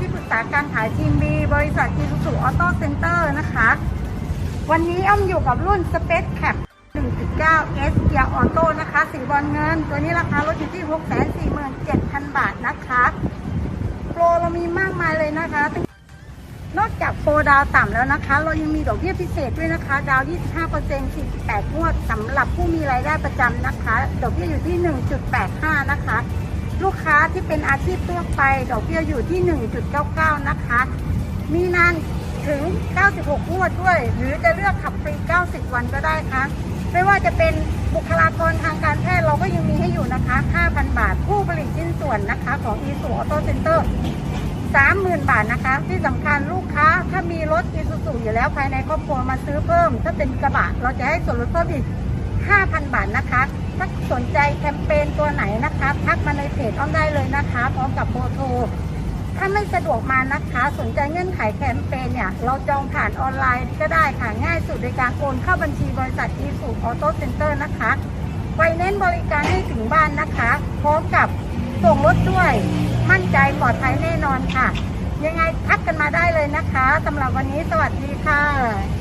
ที่ปรึกษาการขายทีมบีบริษัทอีซูซูออโต้เซ็นเตอร์นะคะ วันนี้อ้อมอยู่กับรุ่น Space Cap 1.9 S เกียร์ออโต้นะคะ สีบอลเงิน ตัวนี้ราคารถอยู่ที่ 647,000 บาทนะคะ โปรเรามีมากมายเลยนะคะ นอกจากโปรดาวต่ำแล้วนะคะ เรายังมีดอกเบี้ยพิเศษด้วยนะคะ ดาว 25% 48งวดสำหรับผู้มีรายได้ประจำนะคะ ดอกเบี้ยอยู่ที่ 1.85 นะคะ ลูกค้าที่เป็นอาชีพทั่วไป ดอกเบี้ยอยู่ที่ 1.99 นะคะ มีนานถึง 96งวดด้วย หรือจะเลือกขับฟรี 90 วันก็ได้ค่ะไม่ว่าจะเป็นบุคลากรทางการแพทย์เราก็ยังมีให้อยู่นะคะ 5,000 บาท ผู้ผลิตชิ้นส่วนนะคะ ของ e s u Auto Center 30,000 บาทนะคะ ที่สำคัญลูกค้าถ้ามีรถ e s u s u อยู่แล้วภายในครอบครัวมาซื้อเพิ่ม ถ้าเป็นกระบะเราจะให้ส่วนลดเพิ่มอีก 5,000 บาทนะคะ นะคะ พร้อมกับโบอร์โทร ถ้าไม่สะดวกมานะคะ สนใจเงื่อนไขแคมเปญเนี่ย เราจองผ่านออนไลน์ก็ได้ค่ะ ง่ายสุดในการโอนเข้าบัญชีบริษัท e s u Auto Center นะคะไฟแนนซ์บริการให้ถึงบ้านนะคะ พร้อมกับส่งรถด้วย มั่นใจปลอดภัยแน่นอนค่ะ ยังไงทักกันมาได้เลยนะคะสำหรับวันนี้สวัสดีค่ะ